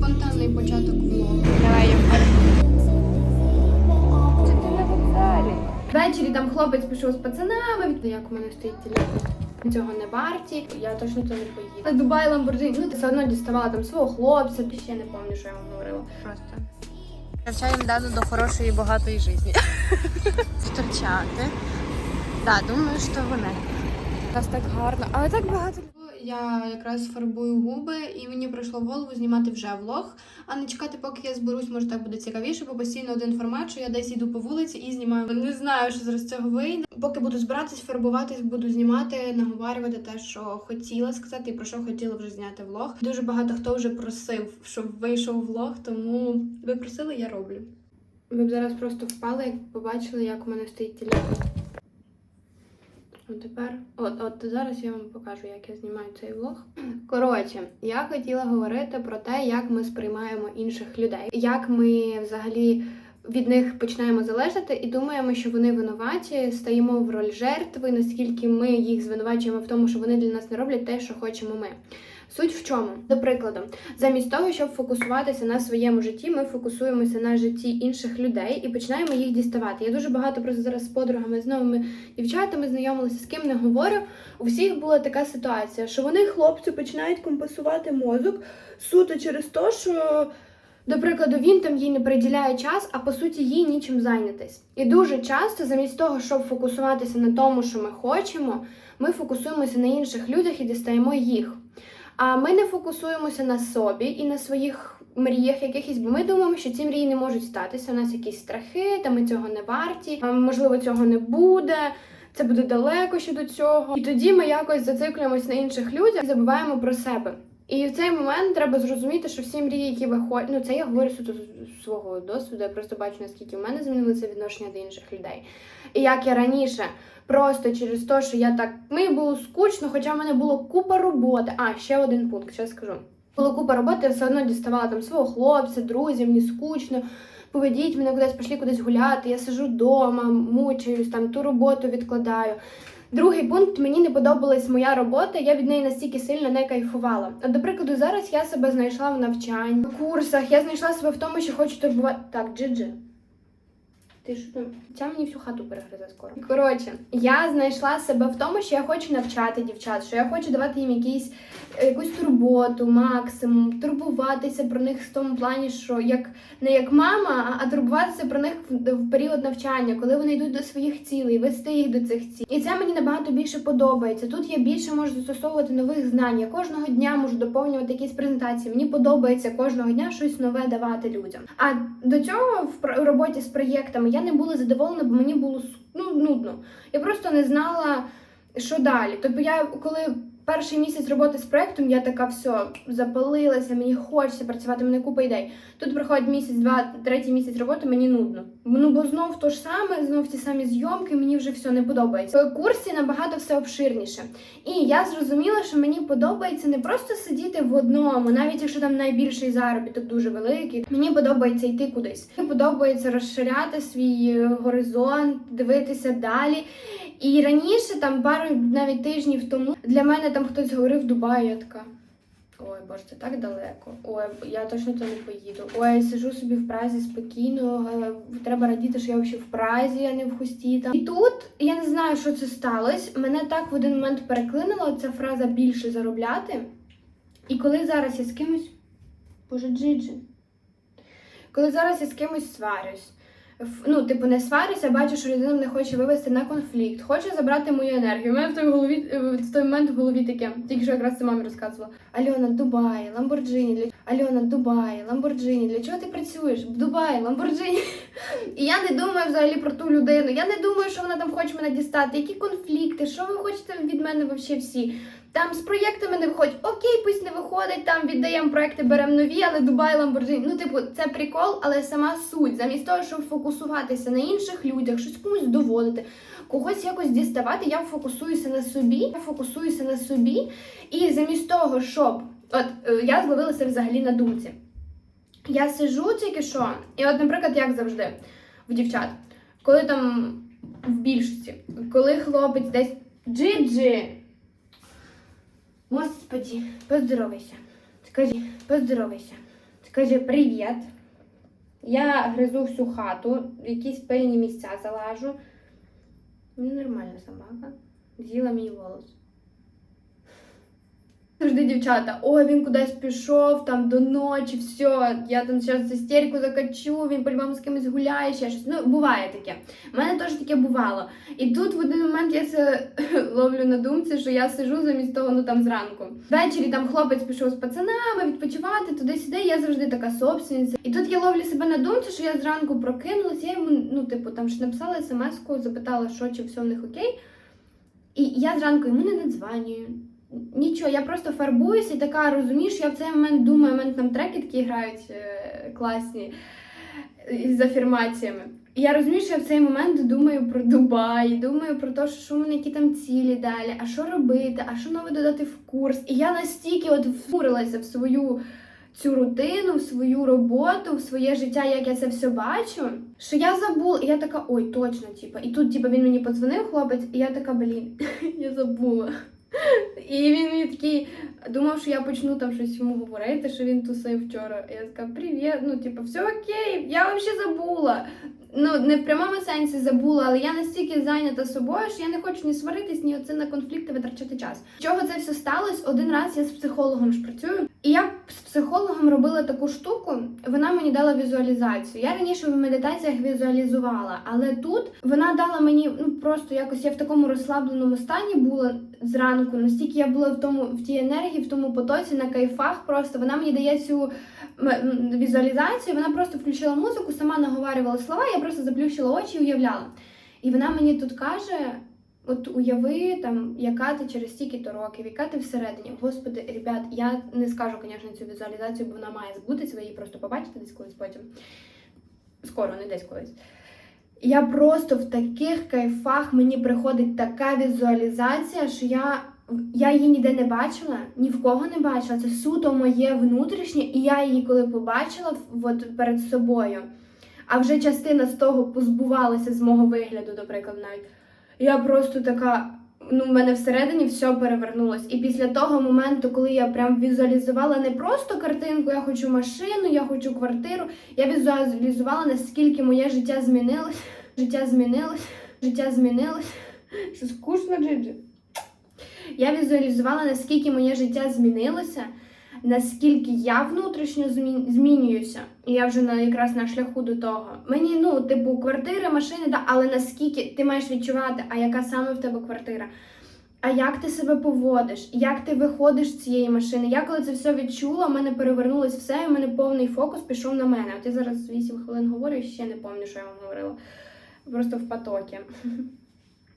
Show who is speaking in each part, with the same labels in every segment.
Speaker 1: спонтанний початок влогу.
Speaker 2: Давай я Чи ти на вокзалі?
Speaker 1: Ввечері там хлопець пішов з пацанами, як у мене стоїть телефон. Цього не варті, я точно туди не поїду. Дубай Ламборджині, ну ти все одно діставала там свого хлопця, ти ще не пам'ятаю, що я вам говорила.
Speaker 2: Просто. Навчаємо Дану до хорошої багатої життя. Зустрічати. Так, думаю, що вони. У нас так гарно, але так багато.
Speaker 1: Я якраз фарбую губи, і мені прийшло в голову знімати вже влог, а не чекати, поки я зберусь, може так буде цікавіше, бо постійно один формат, що я десь йду по вулиці і знімаю. Не знаю, що зараз цього вийде. Поки буду збиратись, фарбуватись, буду знімати, наговарювати те, що хотіла сказати, і про що хотіла вже зняти влог. Дуже багато хто вже просив, щоб вийшов влог, тому ви просили, я роблю. Ви б зараз просто впали, як побачили, як у мене стоїть телефон. От тепер, от, от зараз я вам покажу, як я знімаю цей влог. Коротше, я хотіла говорити про те, як ми сприймаємо інших людей, як ми взагалі від них починаємо залежати і думаємо, що вони винуваті, стаємо в роль жертви, наскільки ми їх звинувачуємо в тому, що вони для нас не роблять те, що хочемо ми. Суть в чому? До прикладу, замість того, щоб фокусуватися на своєму житті, ми фокусуємося на житті інших людей і починаємо їх діставати. Я дуже багато просто зараз з подругами, з новими дівчатами знайомилася, з ким не говорю. У всіх була така ситуація, що вони, хлопці, починають компенсувати мозок суто через те, що. До прикладу, він там їй не приділяє час, а по суті їй нічим зайнятись. І дуже часто, замість того, щоб фокусуватися на тому, що ми хочемо, ми фокусуємося на інших людях і дістаємо їх. А ми не фокусуємося на собі і на своїх мріях якихось, бо ми думаємо, що ці мрії не можуть статися. У нас якісь страхи, та ми цього не варті, можливо, цього не буде. Це буде далеко ще до цього. І тоді ми якось зациклюємось на інших людях і забуваємо про себе. І в цей момент треба зрозуміти, що всі мрії, які виходять, ну це я говорю суто з свого досвіду, я просто бачу, наскільки в мене змінилося відношення до інших людей. І як я раніше, просто через те, що я так мені було скучно, хоча в мене було купа роботи. А, ще один пункт, я скажу. Було купа роботи, я все одно діставала там свого хлопця, друзів, мені скучно. Поведіть мене кудись, пішли кудись гуляти. Я сижу вдома, мучаюсь, там ту роботу відкладаю. Другий пункт мені не подобалась моя робота, я від неї настільки сильно не кайфувала. От, до прикладу, зараз я себе знайшла в навчанні, в курсах, я знайшла себе в тому, що хочу турбувати. Так, Джиджи. Ти що там? Ця мені всю хату перегризе скоро. Коротше, я знайшла себе в тому, що я хочу навчати дівчат, що я хочу давати їм якісь, е, якусь турботу, максимум, турбуватися про них в тому плані, що як не як мама, а, турбуватися про них в період навчання, коли вони йдуть до своїх цілей, вести їх до цих цілей. І це мені набагато більше подобається. Тут я більше можу застосовувати нових знань. Я кожного дня можу доповнювати якісь презентації. Мені подобається кожного дня щось нове давати людям. А до цього в роботі з проєктами я не була задоволена, бо мені було ну, нудно. Я просто не знала, що далі. Тобто я коли. Перший місяць роботи з проектом я така все запалилася, мені хочеться працювати, мене купа ідей. Тут проходить місяць, два, третій місяць роботи, мені нудно. Ну бо знов то ж саме, знов ті самі зйомки, мені вже все не подобається. В курсі набагато все обширніше. І я зрозуміла, що мені подобається не просто сидіти в одному, навіть якщо там найбільший заробіток дуже великий. Мені подобається йти кудись. Мені подобається розширяти свій е, горизонт, дивитися далі. І раніше, там пару навіть тижнів тому, для мене там хтось говорив Дубай, я така. Ой, боже, це так далеко. Ой, я точно туди не поїду. Ой, я сижу собі в Празі спокійно. е, Треба радіти, що я взагалі в Празі, а не в хусті. Там. І тут я не знаю, що це сталося. Мене так в один момент переклинила ця фраза більше заробляти. І коли зараз я з кимось. Боже, Джиджи. Коли зараз я з кимось сварюсь. Ну, типу, не сварюся, бачу, що людина мене хоче вивести на конфлікт, хоче забрати мою енергію. У мене в той голові е, в той момент в голові таке, тільки що якраз це мамі розказувала. Альона, Дубай, Ламборджині, для Альона, Дубай, Ламборджині, для чого ти працюєш? В Дубаї, Ламборджині. І я не думаю взагалі про ту людину. Я не думаю, що вона там хоче мене дістати. Які конфлікти, що ви хочете від мене вообще всі? Там з проєктами не виходить. Окей, пусть не виходить, там віддаємо проекти, беремо нові, але Дубай, Ламборджині. Ну, типу, це прикол, але сама суть. Замість того, щоб фокусуватися на інших людях, щось комусь доводити, когось якось діставати, я фокусуюся на собі, я фокусуюся на собі. І замість того, щоб. От е, я зловилася взагалі на думці. Я сижу тільки що, і от, наприклад, як завжди, в дівчат, коли там в більшості, коли хлопець десь джи-джи. Господі, поздоровайся. Скажи, поздоровайся. Скажи привіт. Я гризу всю хату, якісь пильні місця залажу. Ну, нормальна собака. З'їла мій волос. Завжди дівчата, ой, він кудись пішов там до ночі, все, я там зараз істерику закачу, він по-любому з кимось гуляє, ще щось. Ну, буває таке. У мене теж таке бувало. І тут в один момент я се ловлю на думці, що я сижу замість того, ну там зранку. Ввечері там хлопець пішов з пацанами відпочивати туди-сюди, я завжди така собственниця. І тут я ловлю себе на думці, що я зранку прокинулась, я йому, ну, типу, там ж написала смс-ку, запитала, що чи все в них окей. І я зранку йому не надзванюю. Нічого, я просто фарбуюся і така розумієш, я в цей момент думаю, у мене там треки такі грають е, класні е, з афірмаціями. І я розумію, що я в цей момент думаю про Дубай, думаю про те, що у мене які там цілі далі, а що робити, а що нове додати в курс. І я настільки от втурилася в свою цю рутину, в свою роботу, в своє життя, як я це все бачу, що я забула, і я така, ой, точно, типа. І тут, типа, він мені подзвонив, хлопець, і я така, блін, я забула. І він мені такий думав, що я почну там щось йому говорити, що він тусив вчора. Я така, привіт, ну типу, все окей, я взагалі забула. Ну, не в прямому сенсі забула, але я настільки зайнята собою, що я не хочу ні сваритись, ні оце на конфлікти витрачати час. Чого це все сталося? Один раз я з психологом ж працюю, і я з психологом робила таку штуку. Вона мені дала візуалізацію. Я раніше в медитаціях візуалізувала, але тут вона дала мені ну просто якось я в такому розслабленому стані була зранку. Настільки я була в тому в тій енергії, в тому потоці на кайфах. Просто вона мені дає цю візуалізацію. Вона просто включила музику, сама наговарювала слова. Я просто заплющила очі і уявляла. І вона мені тут каже. От уяви там, яка ти через стільки-то років, яка ти всередині. Господи, ребят, я не скажу, звісно, цю візуалізацію, бо вона має збутися, ви її просто побачите десь колись потім. Скоро, не десь колись. Я просто в таких кайфах мені приходить така візуалізація, що я, я її ніде не бачила, ні в кого не бачила. Це суто моє внутрішнє, і я її коли побачила от перед собою. А вже частина з того позбувалася з мого вигляду, наприклад, навіть. Я просто така. Ну, в мене всередині все перевернулось. І після того моменту, коли я прям візуалізувала не просто картинку, я хочу машину, я хочу квартиру. Я візуалізувала, наскільки моє життя змінилось. Життя змінилось, життя змінилось. Що скучно, Джиджи? Я візуалізувала, наскільки моє життя змінилося, наскільки я внутрішньо змінююся. І я вже на, якраз на шляху до того. Мені, ну, типу, квартири, машини, да, але наскільки ти маєш відчувати, а яка саме в тебе квартира? А як ти себе поводиш? Як ти виходиш з цієї машини? Я коли це все відчула, в мене перевернулось все, і в мене повний фокус пішов на мене. От я зараз 8 хвилин говорю ще не пам'ятаю, що я вам говорила. Просто в потокі.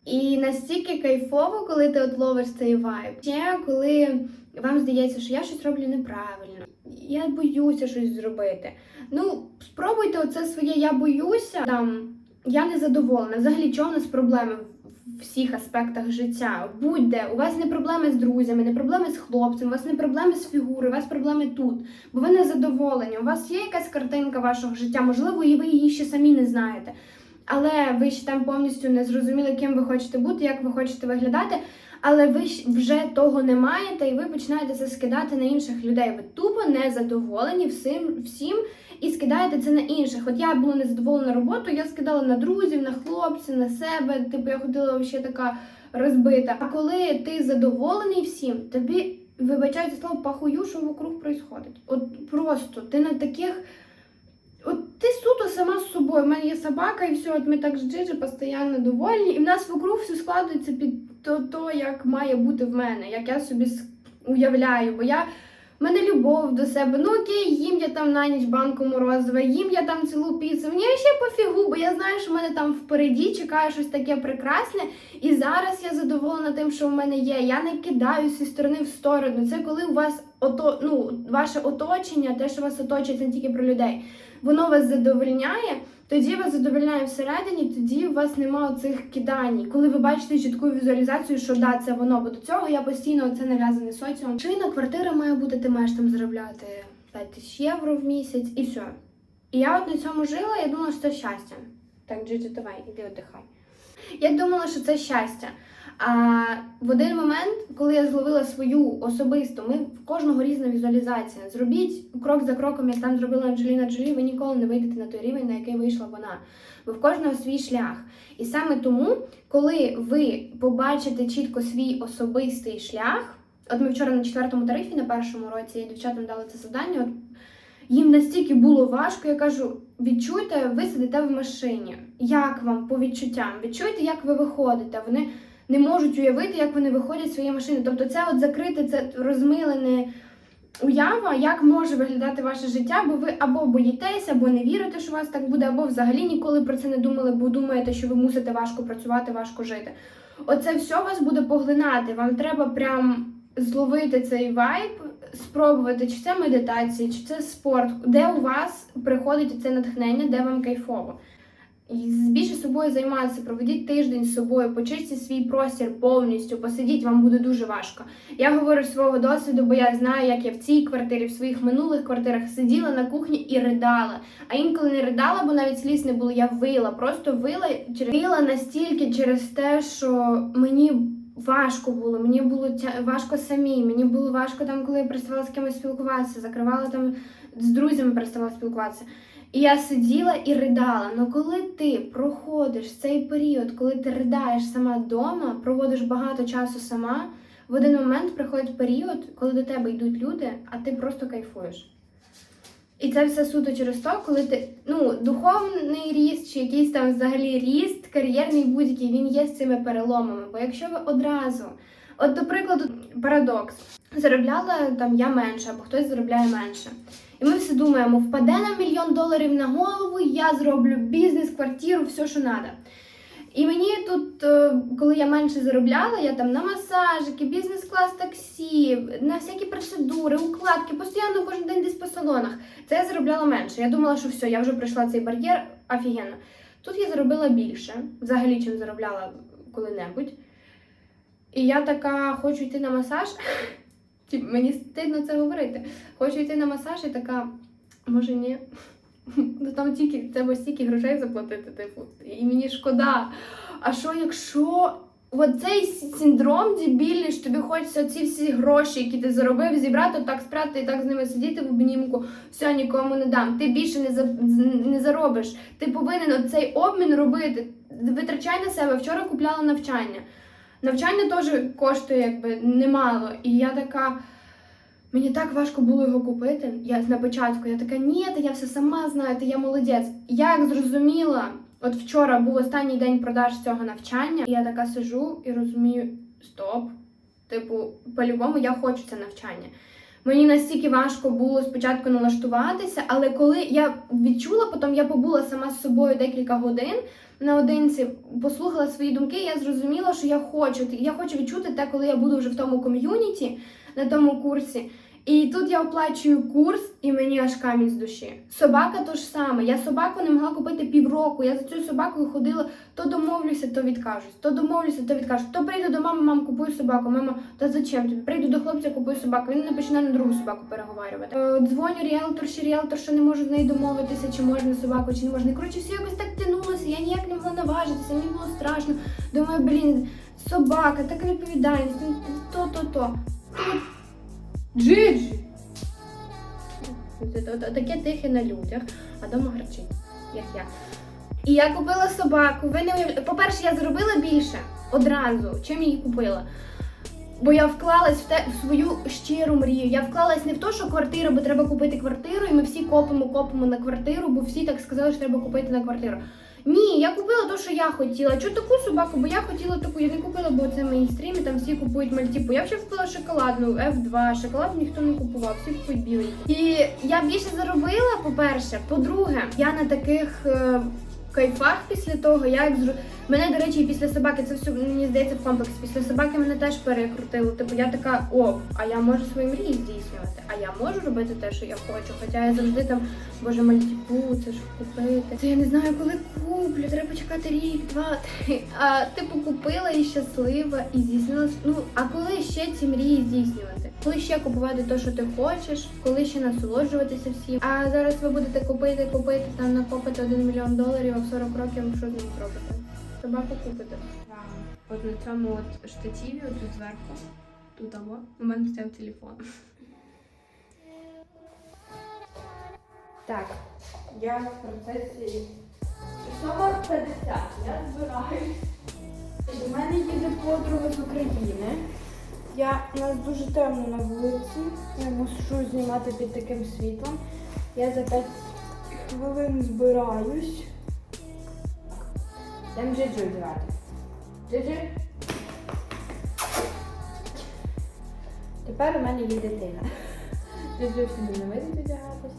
Speaker 1: І настільки кайфово, коли ти от ловиш цей вайб. Ще коли вам здається, що я щось роблю неправильно, я боюся щось зробити. Ну, спробуйте оце своє я боюся. Там я не задоволена. Взагалі, чого у нас проблеми в всіх аспектах життя? Будь-де, у вас не проблеми з друзями, не проблеми з хлопцем, у вас не проблеми з фігурою, у вас проблеми тут. Бо ви не задоволені. У вас є якась картинка вашого життя, можливо, і ви її ще самі не знаєте. Але ви ще там повністю не зрозуміли, ким ви хочете бути, як ви хочете виглядати. Але ви вже того не маєте, і ви починаєте це скидати на інших людей. Ви тупо не задоволені всім, всім і скидаєте це на інших. От я була незадоволена роботою, я скидала на друзів, на хлопців, на себе. Типу я ходила ще така розбита. А коли ти задоволений всім, тобі вибачається слово пахую, що вокруг происходить. От просто ти на таких. От ти суто сама з собою. У мене є собака, і все, от ми так з Джиджи постійно довольні, і в нас вокруг все складається під то, то, як має бути в мене, як я собі уявляю. Бо я в мене любов до себе. Ну окей, їм я там на ніч банку морозива, їм я там цілу піцу. Мені ще пофігу, бо я знаю, що в мене там впереді чекає щось таке прекрасне. І зараз я задоволена тим, що в мене є. Я не кидаю зі сторони в сторону. Це коли у вас ото, ну, ваше оточення, те, що вас оточує, не тільки про людей. Воно вас задовольняє, тоді вас задовольняє всередині, тоді у вас немає цих кидань. Коли ви бачите чітку візуалізацію, що да, це воно, бо до цього я постійно це нав'язаний соціум. Шина квартира має бути, ти маєш там заробляти 5 тисяч євро в місяць і все. І я от на цьому жила, я думала, що це щастя. Так, Джиджи, давай, іди отдихай. Я думала, що це щастя. А в один момент, коли я зловила свою особисту, ми в кожного різна візуалізація. Зробіть крок за кроком, як там зробила Анджеліна Джолі, ви ніколи не вийдете на той рівень, на який вийшла вона. Бо в кожного свій шлях. І саме тому, коли ви побачите чітко свій особистий шлях, от ми вчора на четвертому тарифі на першому році дівчатам дали це завдання. От їм настільки було важко, я кажу: відчуйте, ви сидите в машині. Як вам по відчуттям? Відчуйте, як ви виходите. Вони не можуть уявити, як вони виходять з своєї машини. Тобто, це от закрите, це розмилене уява, як може виглядати ваше життя, бо ви або боїтеся, або не вірите, що у вас так буде, або взагалі ніколи про це не думали, бо думаєте, що ви мусите важко працювати, важко жити. Оце все вас буде поглинати. Вам треба прям зловити цей вайб, спробувати, чи це медитація, чи це спорт, де у вас приходить це натхнення, де вам кайфово. І більше собою займатися, проведіть тиждень з собою, почистіть свій простір повністю, посидіть, вам буде дуже важко. Я говорю з свого досвіду, бо я знаю, як я в цій квартирі, в своїх минулих квартирах сиділа на кухні і ридала. А інколи не ридала, бо навіть сліз не було. Я вила, просто вила вила настільки через те, що мені важко було. Мені було важко самій. Мені було важко там, коли я переставала з кимось спілкуватися, закривала там з друзями, переставала спілкуватися. І я сиділа і ридала. Ну коли ти проходиш цей період, коли тиридаєш сама вдома, проводиш багато часу сама, в один момент приходить період, коли до тебе йдуть люди, а ти просто кайфуєш. І це все суто через то, коли ти ну, духовний ріст чи якийсь там взагалі ріст, кар'єрний будь-який, він є з цими переломами. Бо якщо ви одразу, от, до прикладу, парадокс, заробляла там я менше, або хтось заробляє менше. І ми всі думаємо, впаде на мільйон доларів на голову, я зроблю бізнес, квартиру, все, що треба. І мені тут, е, коли я менше заробляла, я там на масажики, бізнес-клас таксі, на всякі процедури, укладки, постійно кожен день десь по салонах. Це я заробляла менше. Я думала, що все, я вже пройшла цей бар'єр, офігенно. Тут я заробила більше, взагалі, чим заробляла коли-небудь. І я така, хочу йти на масаж. Мені стидно це говорити. Хочу йти на масаж і така, може ні. Ну там тільки треба стільки грошей заплатити, типу, і мені шкода. А що якщо оцей синдром дебільний, що тобі хочеться ці всі гроші, які ти заробив, зібрати, так спрятати і так з ними сидіти в обнімку, все нікому не дам. Ти більше не за не заробиш. Ти повинен цей обмін робити. Витрачай на себе. Вчора купляла навчання. Навчання теж коштує якби немало. І я така. Мені так важко було його купити. Я на початку я така, ні, та я все сама знаю, та я молодець. Я як зрозуміла, от вчора був останній день продаж цього навчання, і я така сижу і розумію, стоп. Типу, по-любому я хочу це навчання. Мені настільки важко було спочатку налаштуватися, але коли я відчула, потім я побула сама з собою декілька годин наодинці, послухала свої думки, я зрозуміла, що я хочу. Я хочу відчути те, коли я буду вже в тому ком'юніті, на тому курсі. І тут я оплачую курс, і мені аж камінь з душі. Собака то ж саме. Я собаку не могла купити півроку. Я за цю собакою ходила, то домовлюся, то відкажусь, то домовлюся, то відкажусь. То прийду до мами, мам, купую собаку. Мама, та зачем тобі? Прийду до хлопця, купую собаку. Він не почне на другу собаку переговарювати. Е, дзвоню ріелторші, ріелтор, що не можу з нею домовитися, чи можна собаку, чи не можна. Коротше, все якось так тянулося. Я ніяк не могла наважитися, мені було страшно. Думаю, блін, собака, така відповідальність, ну, Джиджі. Таке тихе на людях, а дома гарчить, як я. І я купила собаку. Ви не. По-перше, я зробила більше одразу, чим її купила. Бо я вклалась в те в свою щиру мрію. Я вклалась не в те, що квартира, бо треба купити квартиру, і ми всі копимо, копимо на квартиру, бо всі так сказали, що треба купити на квартиру. Ні, я купила те, що я хотіла. Чого таку собаку? Бо я хотіла таку. Я не купила, бо це мейнстрім, і там всі купують мальтіпу. Я вже купила шоколадну F2. Шоколад ніхто не купував, всі купують білий. І я більше заробила, по-перше. По-друге, я на таких. Кайфах після того, як зру... мене, до речі, після собаки це все мені здається в комплекс. Після собаки мене теж перекрутило. Типу я така, о, а я можу свої мрії здійснювати, а я можу робити те, що я хочу. Хоча я завжди там, боже, мальтіпу, це ж купити. Це я не знаю, коли куплю, треба почекати рік, два, три. А типу купила і щаслива, і здійснила. Ну а коли ще ці мрії здійснювати? Коли ще купувати те, що ти хочеш, коли ще насолоджуватися всім. А зараз ви будете купити, купити там накопити 1 мільйон доларів, а в 40 років що з ним зробите? Собаку купите. От на цьому от штативі, тут зверху, тут або у мене стояв телефон. Так, я в процесі 650, я збираюсь. До мене їде подруга з України. Я у нас дуже темно на вулиці. Я мушу знімати під таким світлом. Я за 5 хвилин збираюсь. Йдемо Джиджу одягати. Джиджи. Тепер у мене є дитина. Джиджу всюди не вийде одягатись.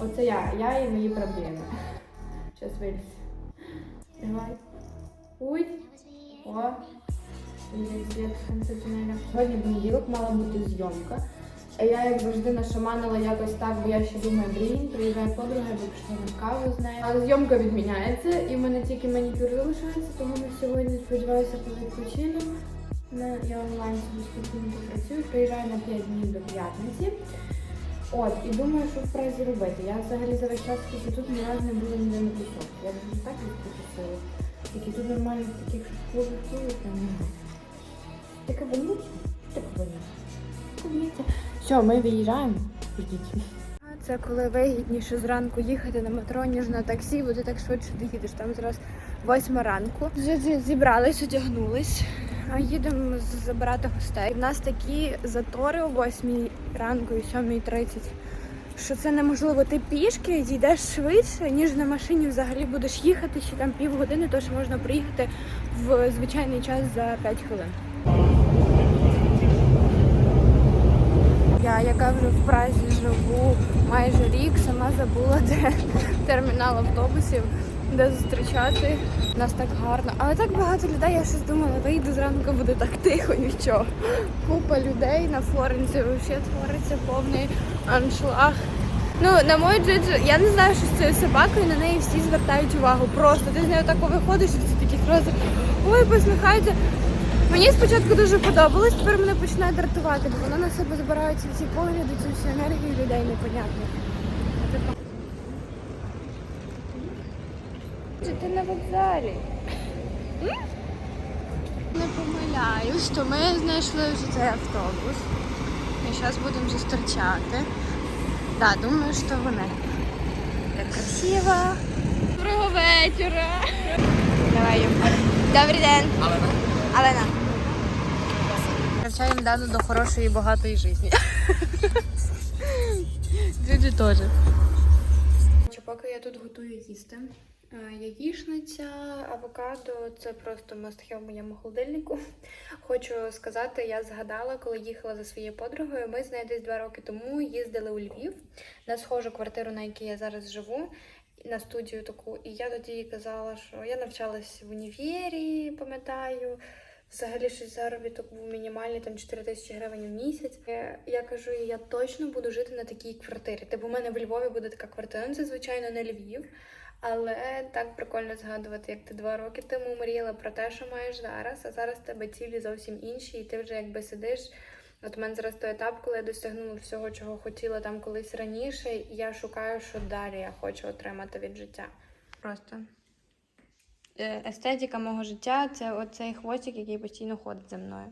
Speaker 1: Оце я, я і мої проблеми. Зараз виліз. Давай. Ой. О. Світ концертинеля. Сьогодні понеділок мала бути зйомка. А я як завжди нашаманила якось так, бо я ще думаю, блін, приїжджає подруга, я б пішла на каву з нею. Але зйомка відміняється, і в мене тільки манікюр залишається, тому ми сьогодні сподіваюся відпочину. Я онлайн собі спокійно попрацюю, приїжджаю на 5 днів до п'ятниці. От, і думаю, що в празі робити. Я взагалі за весь час, скільки тут ні разу не було ніде на кусок. Я дуже так відпочила. Тільки тут нормально таких схожих вулиць немає. Таке вонюче, таке вонюче. Все, ми виїжджаємо. Ідіть. Це коли вигідніше зранку їхати на метро, ніж на таксі, бо ти так швидше доїдеш. Там зараз восьма ранку. Вже зібрались, одягнулись. А їдемо забирати гостей. У нас такі затори о 8 ранку і 7.30, що це неможливо. Ти пішки дійдеш швидше, ніж на машині взагалі будеш їхати ще там півгодини, тож можна приїхати в звичайний час за 5 хвилин. Я, яка вже в Празі живу майже рік, сама забула, де термінал автобусів, де зустрічати. У нас так гарно. Але так багато людей, я щось думала, вийду зранку, буде так тихо, нічого. Купа людей на Флоренції взагалі твориться повний аншлаг. Ну, на мою джиджу, я не знаю, що з цією собакою на неї всі звертають увагу. Просто ти з нею так виходиш, і це такі фрази ой, посміхаються. Мені спочатку дуже подобалось, тепер мене починає дратувати, бо вона на себе збирає ці всі погляди, цю всю енергію людей непонятних. Чи ти на вокзалі? Не помиляюсь, то ми знайшли вже цей автобус. І зараз будемо зустрічати. Так, да, думаю, що вони. Як красиво. Доброго вечора. Давай. Добрий день. Алена.
Speaker 2: Навчаємо Дану до хорошої і багатої житті. Джиджи теж.
Speaker 1: Поки я тут готую їсти. е, Яєчниця, авокадо це просто must в моєму холодильнику. Хочу сказати, я згадала, коли їхала за своєю подругою. Ми з нею десь два роки тому їздили у Львів на схожу квартиру, на якій я зараз живу, на студію таку. І я тоді казала, що я навчалась в універі, пам'ятаю. Взагалі щось заробіток був мінімальний, там 4 тисячі гривень в місяць. Е, Я кажу, я точно буду жити на такій квартирі. Типу, у мене в Львові буде така квартира. Ну, це, звичайно, не Львів. Але так прикольно згадувати, як ти два роки тому мріяла про те, що маєш зараз, а зараз тебе цілі зовсім інші, і ти вже якби сидиш. От у мене зараз той етап, коли я досягнула всього, чого хотіла там колись раніше, і я шукаю, що далі я хочу отримати від життя. Просто естетика мого життя це оцей хвостик, який постійно ходить за мною.